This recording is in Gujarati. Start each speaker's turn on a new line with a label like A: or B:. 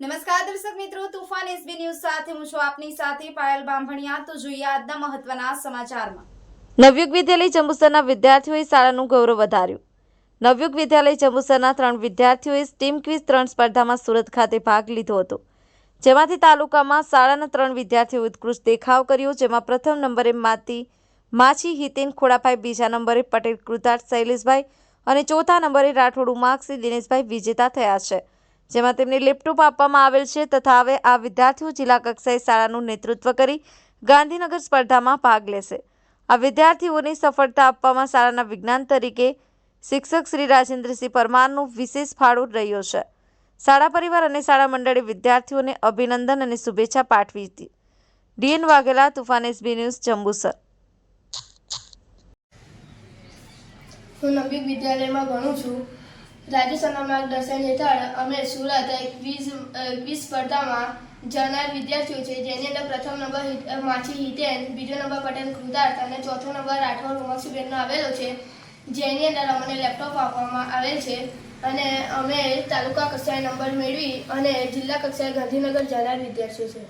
A: નમસ્કાર દર્શક મિત્રો, તુફાન એસબી ન્યૂઝ સાથે હું છું આપની સાથે પાયલ બાંભણિયા. તો જોઈએ આજના મહત્વના સમાચારમાં.
B: નવયુગ વિદ્યાલય જંબુસરના વિદ્યાર્થીઓએ શાળાનું ગૌરવ વધાર્યું. નવયુગ વિદ્યાલય જંબુસરના ત્રણ વિદ્યાર્થીઓએ સ્ટીમ ક્વિઝ ત્રણ સ્પર્ધામાં સુરત ખાતે ભાગ લીધો હતો. જેમાંથી તાલુકામાં શાળાના ત્રણ વિદ્યાર્થીઓએ ઉત્કૃષ્ટ દેખાવ કર્યો, જેમાં પ્રથમ નંબરે માતી, માછી હિતેન ખોડાભાઈ, બીજા નંબરે પટેલ કૃતાર્થ શૈલેષભાઈ અને ચોથા નંબરે રાઠોડ ઉમાક્ષી દિનેશભાઈ વિજેતા થયા છે. જેમાં તેમને લેપટોપ આપવામાં આવેલ છે તથા હવે આ વિદ્યાર્થીઓ જિલ્લા કક્ષાએ શાળાનું નેતૃત્વ કરી ગાંધીનગર સ્પર્ધામાં ભાગ લેશે. આ વિદ્યાર્થીઓની સફળતા આપવામાં શાળાના વિજ્ઞાન તરીકે શિક્ષક શ્રી રાજેન્દ્રસિંહ પરમારનો વિશેષ ફાળો રહ્યો છે. શાળા પરિવાર અને શાળા મંડળે વિદ્યાર્થીઓને અભિનંદન અને શુભેચ્છા પાઠવી હતી. D N Vaghela, Toofan S B news, Jambusar.
C: હું નવયુગ વિદ્યાલયમાં ભણું છું. રાજ્ય માર્ગદર્શન હેઠળ અમે સુરત ક્વિઝ ક્વિઝ સ્પર્ધામાં જનાર વિદ્યાર્થીઓ છે, જેની અંદર પ્રથમ નંબર માછી હિતેન, બીજો નંબર પટેલ કૃતાર્થ અને ચોથો નંબર રાઠોડ ઉમક્ષીબેનનો આવેલો છે, જેની અંદર અમને લેપટોપ આપવામાં આવેલ છે અને અમે તાલુકા કક્ષાએ નંબર મેળવી અને જિલ્લા કક્ષાએ ગાંધીનગર જનાર વિદ્યાર્થીઓ છે.